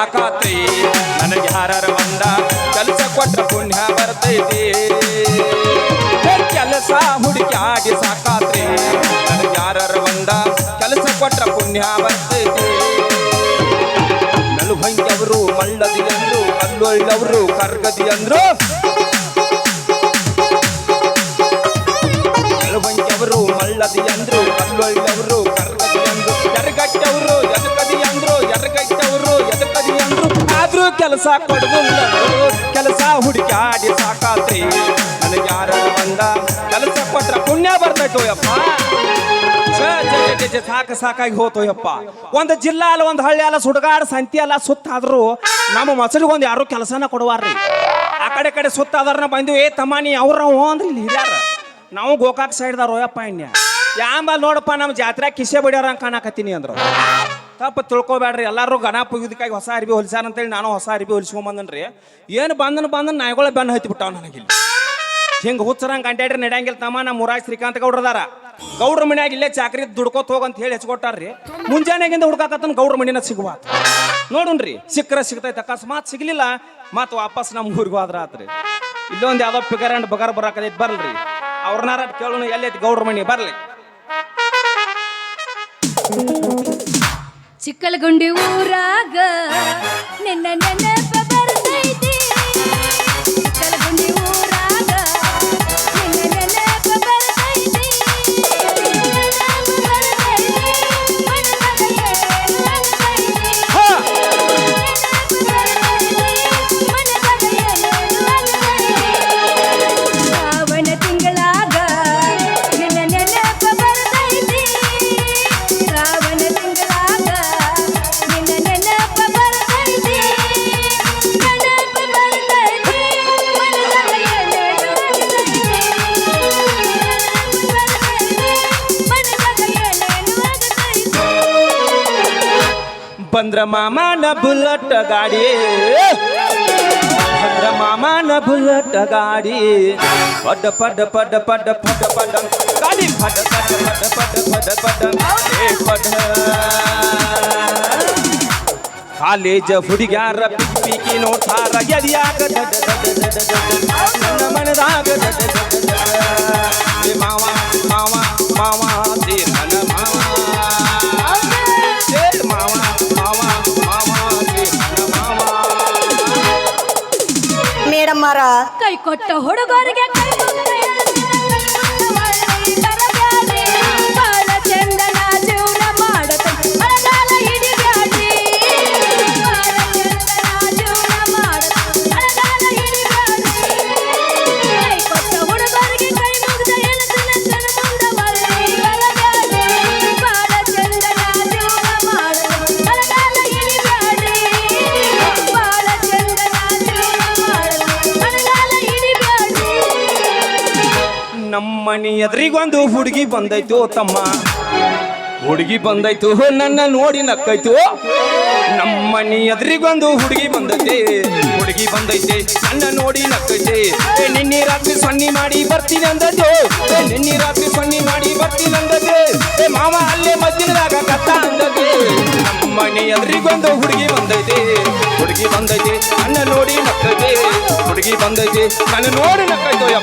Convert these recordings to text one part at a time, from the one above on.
ಸಾಕಾತ್ರಿ ನನಗೆ ಯಾರ ಬಂದ ಕೆಲಸ ಕೊಟ್ಟ ಪುಣ್ಯ ಬರ್ತೈತಿ. ಕೆಲಸ ಹುಡುಕ್ಯಾಡಿ ಸಾಕಾತ್ರಿ. ನನಗೆ ಯಾರ ಬಂದ ಕೆಲಸ ಕೊಟ್ಟ ಪುಣ್ಯ ಬರ್ತೈತಿ. ನಲುಭಂಗಿಯವರು ಮಳ್ಳದಿ ಅಂದ್ರು ಕಲ್ಲೊಳ್ಳವರು ಕರ್ಗದಿ ಅಂದ್ರು. ನಲುಭಂಗಿಯವರು ಮಳ್ಳದಿ ಅಂದ್ರು ಕಲ್ಲೊಳ್ಳವರು ಕರ್ಗದಿ ಅಂದ್ರು. ಎರ್ಗಟ್ಟವರು, ಎದಕದಿ ಅಂದ್ರು ಆದ್ರೂ ಕೆಲಸ ಕೊಡದು ಕೆಲಸ ಹುಡುಕಾಡಿ ಸಾಕಾತ್ರಿ. ನನಗೆ ಯಾರ ಬಂದ? ಕೆಲಸ ಕೊಟ್ರ ಪುಣ್ಯ ಬರ್ತೈತೋ ಯಪ್ಪ. ಛೆ, ಛೆ, ಛೆ, ಛೆ, ಛೆ, ಸಾಕ ಸಾಕಾಗಿ ಹೋತೋ ಯಪ್ಪ. ಒಂದು ಜಿಲ್ಲಾ ಅಲ್ಲ ಒಂದು ಹಳ್ಳಿ ಅಲ್ಲ ಸುಡಗಾಡ ಸಂತಿ ಅಲ್ಲ ಸುತ್ತಾದ್ರು ನಮ್ಮ ಮಸಳಿಗೆ ಒಂದು ಯಾರು ಕೆಲಸನ ಕೊಡುವಾರ್ರಿ. ಆ ಕಡೆ ಕಡೆ ಸುತ್ತಾದ್ರನ್ನ ಬಂದು ಏ ತಮ್ಮ ನೀ ಅವ್ರ ಅಂದ್ರೆ ಇಲ್ಲಿ ಹಿರಿಯಾರ ನಾವು ಗೋಕಾಕ್ ಸೈಡ್ದಾರ ಹೋಯಪ್ಪ ಇನ್ಯ ಯಾಂಬಲ್ ನೋಡಪ್ಪ ನಮ್ಮ ಜಾತ್ರೆ ಕಿಸೆ ಬಿಡ್ಯಾರ ಅಂತ ಕಾಣಕತ್ತೀನಿ ಅಂದ್ರು. ತಪ್ಪು ತಿಳ್ಕೊಬೇಡ್ರಿ. ಎಲ್ಲರೂ ಗಣ ಪುಗಿದಕ್ಕಾಗಿ ಹೊಸ ಅರಿಬಿ ಹೊಲಿಸ್ಯಾರ ಅಂತೇಳಿ ನಾನು ಹೊಸ ಅರಿಬಿ ಹೊಲಿಸ್ಕೊಂಬಂದನ್ರಿ. ಏನು ಬಂದನು ಬಂದನು ನಾಯಿಗಳ ಬೆನ್ನ ಹತ್ತಿ ಬಿಟ್ಟಾವ ನನಗಿಲ್ಲಿ. ಹಿಂಗೆ ಹುಚ್ಚರಂಗೆ ಅಂಟಾಡ್ರಿ ನಡೆಯಂಗಿಲ್ಲ ತಮ್ಮ ನಮ್ಮ ಮುರಾಜ್ ಶ್ರೀಕಾಂತ್ ಗೌಡ್ರದಾರ ಗೌಡ್ರ ಮನ್ಯಾಗ ಇಲ್ಲೇ ಚಾಕ್ರಿ ದುಡ್ಕೋತ ಹೋಗಂತ ಹೇಳಿ ಹೆಚ್ಚಿಕೊಟ್ಟಾರ್ರಿ ಮುಂಜಾನೆಗಿಂದ ಹುಡ್ಕಾಕತ್ತನ ಗೌಡ್ರ ಮನಿನ ಸಿಗುವ ನೋಡುನ್ರಿ, ಸಿಕ್ಕರೆ ಸಿಗ್ತೈತೆ. ಅಕಸ್ಮಾತ್ ಸಿಗ್ಲಿಲ್ಲ, ಮತ್ ವಾಪಸ್ ನಮ್ಮ ಊರಿಗೆ ಹೋದ್ರ ಆತ್ರಿ. ಇಲ್ಲೊಂದು ಯಾವ್ದೋ ಪಿಗರ್ ಅಂಡ್ ಬಗರ್ ಬರಾಕದೈತಿ ಬರ್ಲ್ರಿ. ಅವ್ರನಾರ ಕೇಳೋಣ ಎಲ್ಲೈತಿ ಗೌಡ್ರ ಮನಿ, ಬರ್ಲಿ. ಚಿಕ್ಕಲಗುಂಡಿ ಊರಾಗ ನಿನ್ನ ನೆನಪ ಬರ್ತೈತಿ ಚಿಕ್ಕಲಗುಂಡಿ ಬಂದ್ರ ಮಾಮನ ಬುಲ್ಲಟ್ ಗಾಡಿ ಬಂದ್ರ ಮಾಮನ ಬುಲ್ಲಟ್ ಗಾಡಿ ಪಡ್ಡ ಪಡ್ಡ ಪಡ್ಡ ಪಡ್ಡ ಪಡ್ಡ ಪಡ್ಡ ಗಾಡಿ ಪಡ್ಡ ಪಡ್ಡ ಪಡ್ಡ ಪಡ್ಡ ಪಡ್ಡ ಪಡ್ಡ ಏ ಪಡ್ಡ ಕಾಲೇಜ ಹುಡುಗ್ಯಾರ ಪಿಕ್ಕಿ ಪಿಕ್ಕಿ ನೋಡ್ತಾರ ಎದಿಯಾಗ ದಡ್ಡ ದಡ್ಡ ದಡ್ಡ ದಡ್ಡ. ನನ್ನ ಮನದಾಗ ದಡ್ಡ ದಡ್ಡ ದಡ್ಡ. ಏ ಮಾವ ಮಾವ ಮಾವ ಏ ನನ್ನ ಮಾವ ಏ ಮಾವ ಮಾವ ಕೈ ಕೊಟ್ಟ ಹುಡುಗರಿಗೆ ಕೈ ಕೊಟ್ಟ ನಮ್ಮನಿ ಎದ್ರಿಗೊಂದು ಹುಡುಗಿ ಬಂದೈತು ತಮ್ಮ. ಹುಡುಗಿ ಬಂದೈತು, ನನ್ನ ನೋಡಿ ನಕ್ಕೈತು. ನಮ್ಮನಿ ಎದ್ರಿಗೊಂದು ಹುಡುಗಿ ಬಂದೈತೆ. ಹುಡುಗಿ ಬಂದೈತೆ, ನನ್ನ ನೋಡಿ ನಕ್ಕೈತೆ. ನಿನ್ನೆ ರಾತ್ರಿ ಸೊನ್ನಿ ಮಾಡಿ ಬರ್ತೀನಿ ಅಂದದ್ದು. ನಿನ್ನೆ ರಾತ್ರಿ ಸೊನ್ನಿ ಮಾಡಿ ಬರ್ತೀನಿ ಅಂದದ್ದು. ಮಾವ ಅಲ್ಲೇ ಮಧ್ಯಾಹ್ನದಾಗ ಕತ್ತ ಅಂದದ್ದು. ನಮ್ಮನಿ ಎದುರಿಗೊಂದು ಹುಡುಗಿ ಬಂದೈತೆ. ಹುಡುಗಿ ಬಂದೈತೆ, ನನ್ನ ನೋಡಿ ನಕ್ಕೈತೆ. ಹುಡುಗಿ ಬಂದೈತೆ, ನನ್ನ ನೋಡಿ ನಕ್ಕೈತೋ ಓಯ್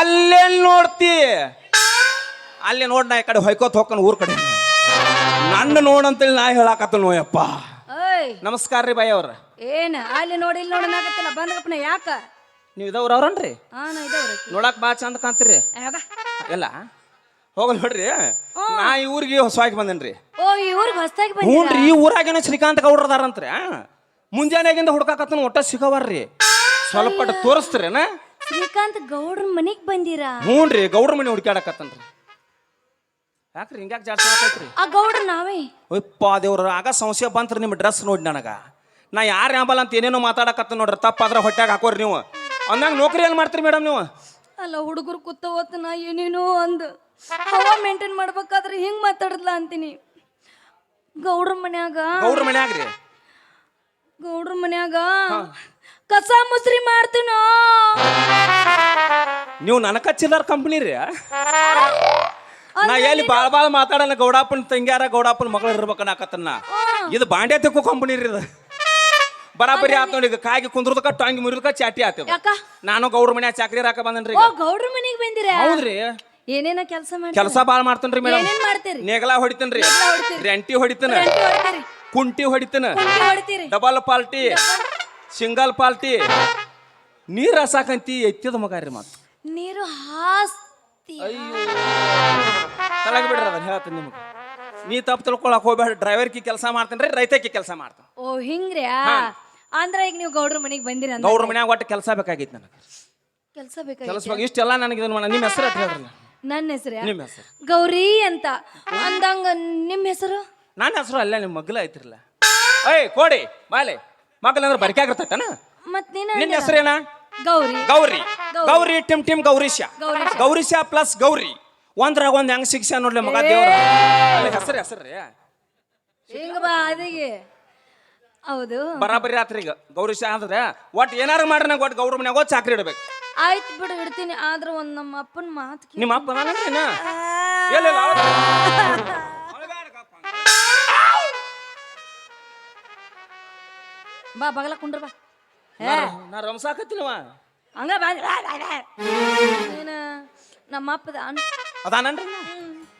ಅಲ್ಲೇನ್ ನೋಡ್ತಿ? ಅಲ್ಲಿ ನೋಡ್ ನಾ ಈ ಕಡೆ ಹೊಯ್ಕೋತ್ ಹೋಗ್ತಾನ ಊರ್ ಕಡೆ. ನನ್ನ ನೋಡಂತೇಳಿ ನಾ ಹೇಳಾಕತ್ತ ನೋಯಪ್ಪ. ನಮಸ್ಕಾರ ರೀ ಬಾಯ್ ಅವ್ರ. ಏನ ಅಲ್ಲಿ ನೋಡಿ ಇಲ್ಲಿ ನೋಡಿ ನಾಕತ್ತಲ್ಲ ಬಂದಗಪ್ಪನ ಯಾಕ? ನೀವು ಇದಾವ್ರ ಅವ್ರನ್ರಿ? ನೋಡಕ್ ಬಾ ಚಂದ ಕಾಣ್ತೀರಿ. ಎಲ್ಲ ಹೋಗಲ್ ನೋಡ್ರಿ. ನಾ ಈ ಊರಿಗೆ ಹೊಸವಾಗಿ ಬಂದೇನ್ರಿ. ಹ್ಞೂ ರೀ ಈ ಊರಾಗೇನೋ ಶ್ರೀಕಾಂತ್ ಗೌಡ್ರದಾರಂತ್ರಿ ಮುಂಜಾನೆಗಿಂದ ಹುಡ್ಕಾಕತ್ತನ ಒಟ್ಟ ಸಿಗವಾರ್ರಿ ಸ್ವಲ್ಪ ತೋರಿಸ್ತೀರೇನ? ಶ್ರೀಕಾಂತ್ ಗೌಡ್ರ ಮನೆಗ್ ಬಂದಿರಾ? ಹ್ಞೂ ರೀ ಗೌಡ್ರ ಮನೆ ಹುಡುಕ್ಯಾಡಕತ್ತನ್ರಿ. ಯಾಕ್ರಿ ಹಿಂಗ್ಯಾಕ್ ಜಾಸ್ತಿ ಆಗೈತ್ರಿ ಆ ಗೌಡ್ರ ನಾವೇ? ಒಪ್ಪ ದೇವ್ರ ಆಗ ಸಂಶಯ ಬಂತ್ರಿ ನಿಮ್ಮ ಡ್ರೆಸ್ ನೋಡಿ ನನಗ. ನಾ ಯಾರು ಯಾಂಬಲ್ಲ ಅಂತ ಏನೇನೋ ಮಾತಾಡಕತ್ತ ನೋಡ್ರಿ ತಪ್ಪಾದ್ರೆ ಹೊಟ್ಯಾಗ ಹಾಕೋರಿ ನೀವು. ಅಂದಾಗ ನೌಕರಿ ಏನು ಮಾಡ್ತೀರಿ ಮೇಡಮ್ ನೀವು? ಅಲ್ಲ ಹುಡುಗರು ಕೂತ ಹೋತ ನಾ ಏನೇನೋ ಅಂದ್. ಹವಾ ಮೇಂಟೈನ್ ಮಾಡ್ಬೇಕಾದ್ರೆ ಹಿಂಗ್ ಮಾತಾಡದ್ಲ ಅಂತೀನಿ. ಗೌಡ್ರ ಮನ್ಯಾಗ ಗೌಡ್ರ ಮನ್ಯಾಗ ರೀ ಗೌಡ್ರ ಮನ್ಯಾಗ ಕಸ ಮುಸ್ರಿ ಮಾಡ್ತೀನೋ? ನೀವು ನನಕ ಚಿಲ್ಲರ್ ಕಂಪ್ನಿ ರೀ ನಾ ಎಲ್ಲಿ ಬಾಳ್ ಬಾಳ್ ಮಾತಾಡಲ್ಲ ಗೌಡಪ್ಪನ ತಂಗ್ಯಾರ ಗೌಡಪ್ಪನ ಮಗಳು ಇರ್ಬೇಕನ್ನಾಕತ್ತನ್ನ ಇದು ಬಾಂಡೆ ತಿಕ್ಕು ಕಂಪ್ನಿ ರೀ ಇದು. ಬರಾಬರಿ ಆತ್ ನೋಡಿ ಈಗ ಕಾಗಿ ಕುಂದ್ರದಕ್ಕ ಟಾಂಗಿ ಮುರಿದಕ್ಕ ಚಾಟಿ ಆತದ. ಯಾಕ? ನಾನು ಗೌಡ್ರ ಮನ್ಯಾಗ ಚಾಕ್ರಿ ಹಾಕ ಬಂದನ್ರಿ ಓ ಈಗ. ಗೌಡ್ರ ಮನೆಗೆ ಬಂದಿರ? ಹೌದ್ರಿ. ಏನೇನ ಕೆಲಸ ಮಾಡಿ ಕೆಲಸ ಬಾಳ್ ಮಾಡ್ತೇನ್ರಿ ಮೇಡಮ್ ಏನೇನ್ ಮಾಡ್ತೀರಿ? ನೇಗಲ ಹೊಡಿತೇನ್ರಿ. ಹೊಡಿತೀರಿ. ರೆಂಟಿ ಹೊಡಿತೇನ. ರಂಟಿ ಹೊಡಿತೀರಿ. ಕುಂಟಿ ಹೊಡಿತೇನ. ಕುಂಟಿ ಹೊಡಿತೀರಿ. ಡಬಲ್ ಪಾಲ್ಟಿ. ಸಿಂಗಲ್ ಪಾಲ್ಟಿ. ನೀರು ಹಸಾಕಂತಿ ಎತ್ತಿದ ಮಗಾರಿ ಮಾತು ನೀರು ಹಾಸ್ತಿ ಅಯ್ಯೋ. ತಳಗ್ ಬಿಡ್ರಿ ಅದನ್ನ ಹೇಳ್ತೀನಿ ನಿಮಗೆ. ನೀ ತಪ್ಪು ತಿಳ್ಕೊಳಕ್ ಹೋಗ್ಬೇಡ ಡ್ರೈವರ್ಕಿ ಕೆಲಸ ಮಾಡ್ತೇನ್ರಿ ರೈತಕ್ಕೆ ಕೆಲಸ ಮಾಡ್ತಾನೆ. ಓ ಹಿಂಗ್ರ್ಯಾ? ಅಂದ್ರ ಈಗ ನೀವು ಗೌಡ್ರ ಮನೆಗೆ ಬಂದಿರ ಗೌಡ್ರ ಮನ್ಯಾಗ ಒಟ್ಟು ಕೆಲಸ ಬೇಕಾಗಿತ್ತು ನನಗೆ. ಕೆಲಸ ಬೇಕಾಗಿ ಕೆಲಸ ಇಷ್ಟೆಲ್ಲ ನನಗೆ ಇದನ್ನ ನಿಮ್ಮ ಹೆಸರು ಅಂತ ನನ್ನ ಹೆಸರು ನಿಮ್ಮ ಹೆಸರು. ಗೌರಿ ಅಂತ. ಅಂದಂಗ ನಿಮ್ಮ ಹೆಸರು? ನನ್ನ ಹೆಸರು ಅಲ್ಲೇ ನಿಮ್ಮ ಮಗ್ಲ ಐತಿರಲ್ಲ. ಏಯ್ ಕೋಡಿ ಬಾಲೆ. ಮಗ್ಲ ಅಂದ್ರೆ ಬರ್ಕೆ ಆಗಿರ್ತೈತನ? ಮತ್ ನೀನ ನಿನ್ನ ಹೆಸರೇನ? ಗೌರಿ. ಗೌರಿ. ಗೌರಿ. ಟಿಮ್ ಟಿಮ್ ಗೌರೀಶ. ಗೌರಿಶ. ಗೌರೀಶ ಪ್ಲಸ್ ಗೌರಿ. ಒಂದ್ರಾಗ ಒಂದ್ ಹೆಂಗ್ ಸಿಗ್ಸ ನೋಡ್ಲಿ ಮಗ ದೇವ್ರ. ಹೆಸರು ಹೆಸರ್ರಿ ಹಿಂಗ ಬಾ ಅದಿಗೆ. ಹೌದು. ಬರಾಬರಿ ಆತ್ರಿ ಈಗ. ಗೌರೀಶ ಅಂದ್ರೆ ಒಟ್ ಏನಾರು ಮಾಡ್ರಿ ನಂಗೆ ಒಟ್ಟು ಗೌರವ ಮನ್ಯಾಗ ಹೋಗಿ ಚಾಕ್ರಿ ಇಡ್ಬೇಕು. ಆಯ್ತು ಬಿಡು ಇಡ್ತೀನಿ. ಆದ್ರ ಒಂದ್ ನಮ್ಮ ಅಪ್ಪನ ಮಾತು ನಿಮ್ಮ ಅಪ್ಪ ಏನ? ಬಾ ಬಗಲ ಕುಂಡ್ರ ಬಾ. ಏ. ನಾ- ರಂಸಾಕತ್ತಿನವ ಹಂಗ ಬಾ ಏನ ನಮ್ಮ ಅಪ್ಪದ ಅನ್ ಅದಾನನ್ರಿ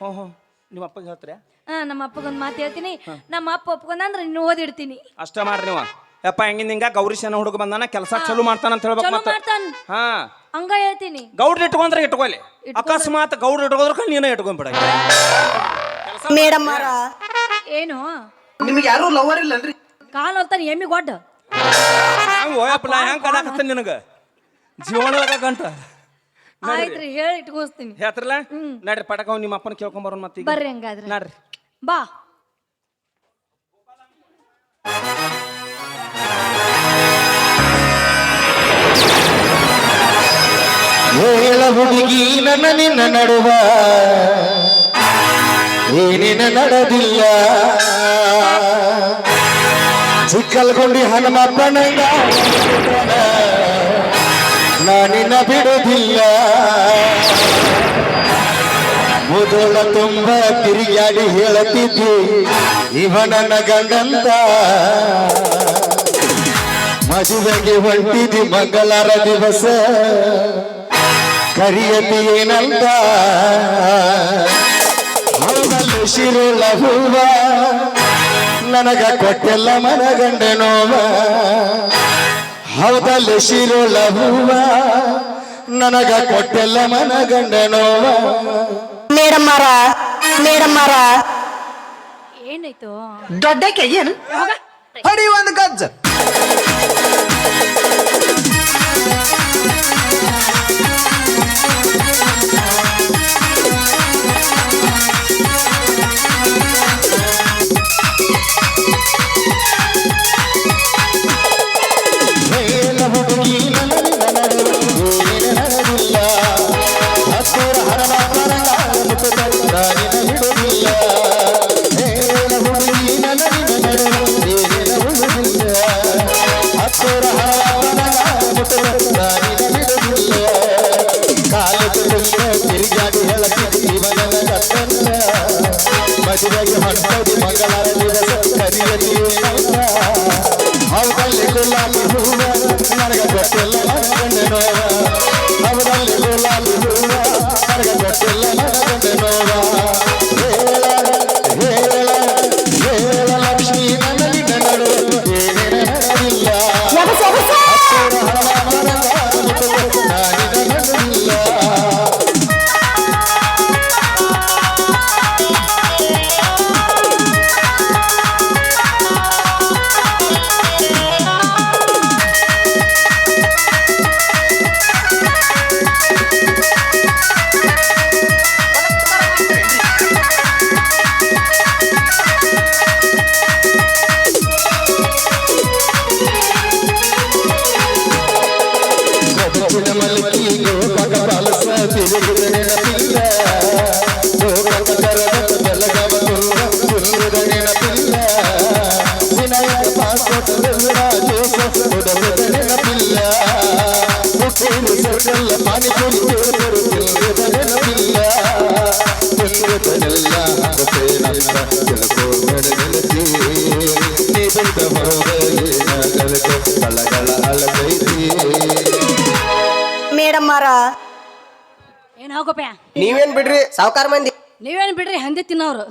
ಹ್ಞೂ ಹ್ಞೂ ನಿಮ್ಮ ಅಪ್ಪಗೆ ಹೇಳ್ತೀರಾ ಹಾ ನಮ್ಮ ಅಪ್ಪಗೊಂದ್ ಮಾತು ಹೇಳ್ತೀನಿ. ನಮ್ಮ ಅಪ್ಪ ಒಪ್ಕೊಂಡಂದ್ರೆ ನೀನು ಓದಿಡ್ತೀನಿ. ಅಷ್ಟೇ ಮಾಡ್ರಿ ನೀವು. ಯಪ್ಪ ಹೆಂಗಿಂದ ಹಿಂಗ ಗೌರೀಶನ ಹುಡುಗ ಬಂದಾನ ಕೆಲಸ ಚಲೋ ಮಾಡ್ತಾನ ಅಂತ ಹೇಳ್ಬೇಕು ಚಲೋ ಮತ್ತೆ. ಮಾಡ್ತಾನ. ಹಾ. ಹಂಗ ಹೇಳ್ತೀನಿ. ಗೌಡ್ರ ಇಟ್ಕೊಂಡ್ರೆ ಇಟ್ಕೊಳ್ಳಿ ಅಕಸ್ಮಾತ್ ಗೌಡ್ರ ಇಟ್ಕೊಂಡ್ರೆ ನೀನೇ ಇಟ್ಕೊಂಡ್ಬಿಡ ಮೇಡಮ್ ಅವರ. ಏನು? ನಿಮ್ಗೆ ಯಾರು ಲವರ್ ಇಲ್ಲನ್ರಿ? ಕಾಲ್ ಹೊಲ್ತಾನೆ ಎಮ್ಮಿ ಗೊಡ್ಡ. ಹಂಗ ಓಯಪ್ಪ ನಾ ಹೆಂಗ್ ಕಡಾಕತ್ತೇನೆ ನಿನಗ? ಜೀವನದಾಗ ಗಂಟ. ಆಯ್ತ್ರಿ ಹೇಳಿ ಇಟ್ಕೋಸ್ತೀನಿ. ಹೇಳ್ತಿರಲ್ಲ ನಡ್ರಿ ಪಟಕ ನಿಮ್ಮ ಅಪ್ಪನ ಕೇಳ್ಕೊಂಬರೋನ್ ಮತ್ತೆ ಈಗ. ಬರ್ರಿ ಹಂಗಾದ್ರೆ. ನಡ್ರಿ. ಬಾ. ಹೇಳ ಹುಡುಗಿ ನನ್ನ ನಿನ್ನ ನಡುವ. ಏನಿನ ನಡೆದಿಲ್ಲ. ಚಿಕ್ಕಲ್ಗೊಂಡಿ ಹನುಮಪ್ಪನಂಗ ನಾನಿನ ಬಿಡುವುದಿಲ್ಲ ಮುದುಳ ತುಂಬ ತಿರುಗಾಡಿ ಹೇಳುತ್ತಿದ್ದಿ. ಇವ ಗಂಡಂತ ಮದುವೆಗೆ ಹೊಂಟಿದಿ ಮಂಗಳಾರ ದಿವಸ. ಕರಿಯತಿ ಏನಂತ ಹೌದಲ್ಲ, ಶಿರುಳ ಹೂವ. ನನಗ ಕೊಟ್ಟೆಲ್ಲ ಮನಗಂಡೆ ನೋವ ಹೌದಲ್ಲ ಶಿರುಳ ಹೂವ. ನನಗ ಕೊಟ್ಟೆಲ್ಲ ಮನಗಂಡೆ ನೋವ ಮೇಡಮ್ ಮೇಡಮ್ಮರ. ಮೇಡಮ್ ಅವರ ಏನಾಯ್ತು ದೊಡ್ಡಕ್ಕೆ ಏನು ಹೊಡಿ ಒಂದು ಗಜ್ಜ. ಮದುವೆಗೆ ಹೊಂಟದಿ ಮೇಡಮ್ ನೀವೇನ್ ಬಿಡ್ರಿ ಸಾವುಕಾರ ಮಂದಿ. ನೀವೇನ್ ಬಿಡ್ರಿ ಹಂದಿ ತಿನ್ನೋರು.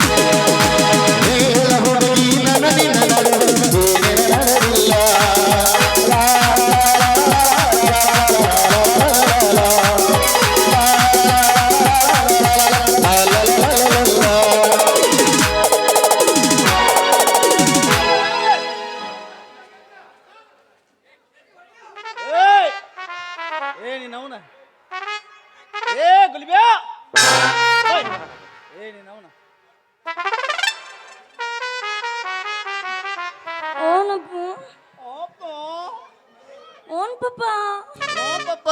ಓನ್ ಪಪ್ಪ? ಪಾಪ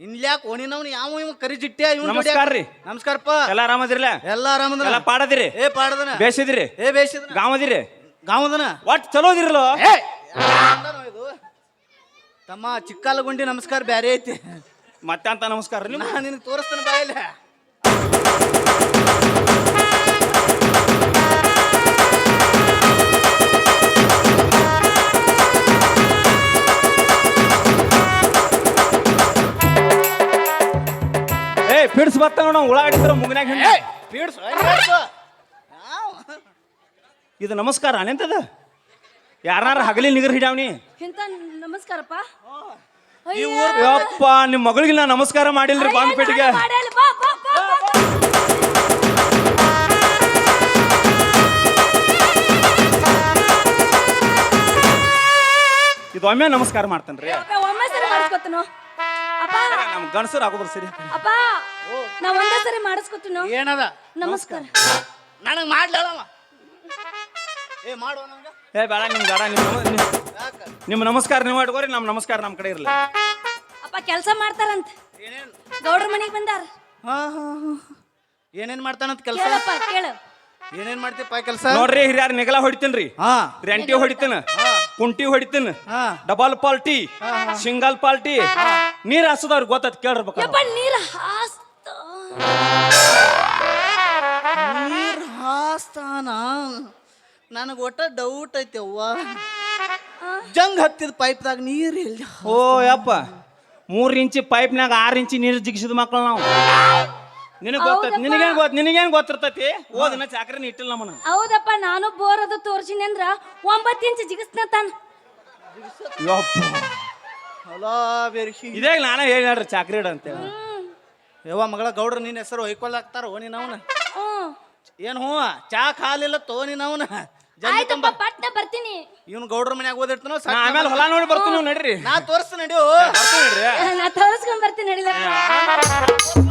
ಇನ್ಲ್ಯಾಕ್ ಓಣಿನವ್ನು ಯಾವ ಇವ ಕರಿ ಜಿಟ್ಟಿ ನಮಸ್ಕಾರ ರೀ. ನಮಸ್ಕಾರಪ್ಪ. ಎಲ್ಲ ಆರಾಮದಿರ್ಲ? ಎಲ್ಲ ಆರಾಮದ ಎಲ್ಲ ಪಾಡದಿರಿ? ಏ ಪಾಡದನ? ಬೇಸಿದ್ರಿ? ಏ ಬೇಸಿದನ? ಗಾಮದಿರಿ? ಗಾವದನ ಒಟ್ ಚಲೋದಿರಲ್ಲ ಏ ತಮ್ಮ ಇದು? ತಮ್ಮ ಚಿಕ್ಕಲಗುಂಡಿ ನಮಸ್ಕಾರ ಬ್ಯಾರೆ ಐತಿ. ಮತ್ತೆ ಅಂತ ನಮಸ್ಕಾರ ರೀ ನಿನ್ನ ತೋರಿಸ್ತಾನೆ ಬಾಯಿಲ್ಲ. ಪಿಡ್ಸ್ ಬರ್ತಾವ ಮುಗಿನಾಗ. ಪೀಡ್ಸು ಇದು ನಮಸ್ಕಾರ ಅನೆಂತದ? ಯಾರು ಹಗಲಿ ನಿಗರ್ ಹಿಡ್ಯಾವ್ನಿ? ಇಂತ ನಮಸ್ಕಾರಪ್ಪ. ಯಪ್ಪ ನಿಮ್ಮ ಮಗಳಿಗೆ ನಾ ನಮಸ್ಕಾರ ಮಾಡಿಲ್ರಿ ಬಾಂಬಪೇಟೆಗೆ. ಇದು ಒಮ್ಮೆ ನಮಸ್ಕಾರ ಮಾಡ್ತೇನ್ರಿ. ಒಮ್ಮೆ ಸರಿ ಮಾಡಿಸ್ಕೊತನು ಅಪ್ಪ ನಮ್ ಗಣಸರು ಆಗೋದ್ರ ಸರಿ. ಅಪ್ಪ ನಾ ಒಂದೇ ಸರಿ ಮಾಡಿಸ್ಕೊತೀನು? ಏನದ? ನಮಸ್ಕಾರ. ನನಗೆ ಮಾಡ್ಲವ ಏ ಮಾಡುವ ನಂಗೆ ಏ ಬೇಡ ನಿಮ್ ಬೇಡ ನಿಮ್ ನಮ- ಯಾಕ? ನಮಸ್ಕಾರ ನೀವು ಇಟ್ಕೋರಿ ನಮ್ ನಮಸ್ಕಾರ ನಮ್ ಕಡೆ ಇರಲಿ. ಅಪ್ಪ ಕೆಲಸ ಮಾಡ್ತಾರಂತ. ಏನೇನ್? ಗೌಡ್ರ ಮನೆಗೆ ಬಂದಾರ. ಹಾ ಹಾ ಹಾ. ಏನೇನ್ ಮಾಡ್ತಾನಂತ ಕೆಲಸ? ಕೇಳಪ್ಪ ಕೇಳು. ಏನೇನ್ ಮಾಡ್ತೀಪ್ಪ ಕೆಲಸ? ನೋಡ್ರಿ ಹಿರಿಯಾರ ನಿಗಲ ಹೊಡಿತೀನ್ರಿ. ಹಾ. ರೆಂಟಿ ಹೊಡಿತೀನ. ಕುಂಟಿ ಹೊಡಿತೀನಿ. ಹಾ. ಡಬಲ್ ಪಾಲ್ಟಿ ಸಿಂಗಲ್ ಪಾಲ್ಟಿ ನೀರ್ ಹಸದವ್ರಿಗೆ ಗೊತ್ತತ್ ಕೇಳಿರ್ಬೇಕು. ಯಪ್ಪ ನೀರು ಹಾಸ್ತ. ನೀರ್ ಹಾಸ್ತಾನ? ನನಗೆ ಒಟ್ಟ ಡೌಟ್ ಐತಿ ಅವ್ವ. ಜಂಗ್ ಹತ್ತಿದ ಪೈಪ್ದಾಗ ನೀರು ಇಲ್ಲ ಓ ಯಪ್ಪ. ಮೂರ್ ಇಂಚಿ ಪೈಪ್ನಾಗ ಆರ್ ಇಂಚಿ ನೀರು ಜಿಗಿಸಿದ ಮಕ್ಕಳು ನಾವು. ನಿನಗ್ ಗೊತ್ತೈತಿ ನಿನಗೇನ್ ಗೊತ್ತ ನಿನಗೇನ್ ಗೊತ್ತಿರ್ತೈತಿ? ಓದಿನ ಚಾಕ್ರಿನ ಇಟ್ಟಿಲ್ಲ ನಮ್ಮನ ಹೌದಪ್ಪ ನಾನು ಬೋರ್ ಅದು ತೋರ್ಸಿನಿ ಅಂದ್ರ ಒಂಬತ್ತು ಇಂಚ್ ಜಿಗಿಸ್ನ ತಾನ. ಯಪ್ಪ. ಹೊಲ ಬೆರ್ಸಿ ಇದೇ ನಾನೇ ಹೇಳಿ ನೋಡ್ರಿ ಚಾಕ್ರಿ ಇಡ ಅಂತ ಯವ್ವ ಮಗಳ ಗೌಡ್ರ ನಿನ್ನ ಹೆಸರು ಹೊಯ್ಕೊಳಾಕ್ತಾರ ಓ ನೀನ್ ಅವನ ಹ್ಮ್. ಏನ್ ಹ್ಞೂ ಚಾ ಕಾಲಿಲ್ಲ ತೋ ನೀನ್ ಅವನ ಆಯ್ತಪ್ಪ ಪಟ್ನ ಬರ್ತೀನಿ. ಇವನು ಗೌಡ್ರ ಮನ್ಯಾಗ ಓದಿರ್ತಾನೋ ನಾ ಆಮೇಲೆ ಹೊಲ ನೋಡಿ ಬರ್ತೀನಿ ನಡ್ರಿ. ನಾ ತೋರಿಸ್ತೀನಿ ನಡಿಯೋ. ನಾ ತೋರಿಸ್ಕೊಂಡ್ ಬರ್ತೀನಿ ನಡಿಲಪ್ಪ.